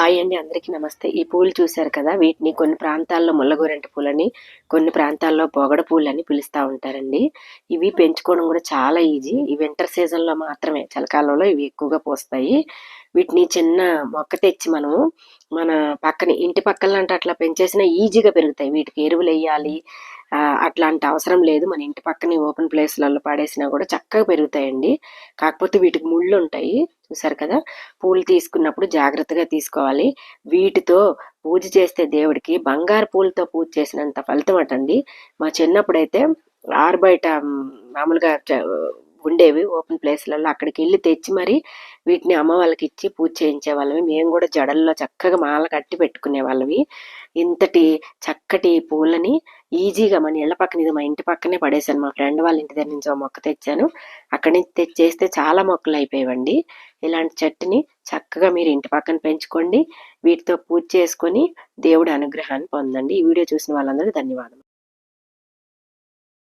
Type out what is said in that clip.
Hi అండి అందరికీ నమస్తే. ఈ పూలు చూశారు కదా వీటిని కొన్ని ప్రాంతాల్లో ముల్లగోరెంట పూలని కొన్ని ప్రాంతాల్లో పొగడ పూలని పిలుస్తూ ఉంటారండి. ఇవి పెంచుకోవడం కూడా చాలా ఈజీ. ఈ వింటర్ సీజన్లో మాత్రమే చలికాలంలో ఇవి ఎక్కువగా పోస్తాయి. వీటిని చిన్న మొక్క తెచ్చి మనము మన పక్కన ఇంటి పక్కన అంటే అట్లా పెంచేసినా ఈజీగా పెరుగుతాయి. వీటికి ఎరువులు వేయాలి. అట్లాంటి అవసరం లేదు. మన ఇంటి పక్కనే ఓపెన్ ప్లేస్లలో పడేసినా కూడా చక్కగా పెరుగుతాయండి. కాకపోతే వీటికి ముళ్ళు ఉంటాయి చూసారు కదా? పూలు తీసుకున్నప్పుడు జాగ్రత్తగా తీసుకోవాలి. వీటితో పూజ చేస్తే దేవుడికి బంగారు పూలతో పూజ చేసినంత ఫలితం అటండి. మా చిన్నప్పుడైతే ఆరు బయట మామూలుగా ఉండేవి ఓపెన్ ప్లేస్లలో. అక్కడికి వెళ్ళి తెచ్చి మరి వీటిని అమ్మ వాళ్ళకి ఇచ్చి పూజ చేయించే వాళ్ళవి మేము కూడా జడల్లో చక్కగా మాల కట్టి పెట్టుకునే వాళ్ళవి. ఇంతటి చక్కటి పూలని ఈజీగా మన ఇళ్ళ పక్కన ఇది మా ఇంటి పక్కనే పడేశాను. మా ఫ్రెండ్ వాళ్ళ ఇంటి దగ్గర నుంచి ఒక మొక్క తెచ్చాను. అక్కడి నుంచి తెచ్చేస్తే చాలా మొక్కలు అయిపోయావండి. ఇలాంటి చెట్టుని చక్కగా మీరు ఇంటి పక్కన పెంచుకోండి. వీటితో పూజ చేసుకొని దేవుడి అనుగ్రహాన్ని పొందండి. ఈ వీడియో చూసిన వాళ్ళందరూ ధన్యవాదాలు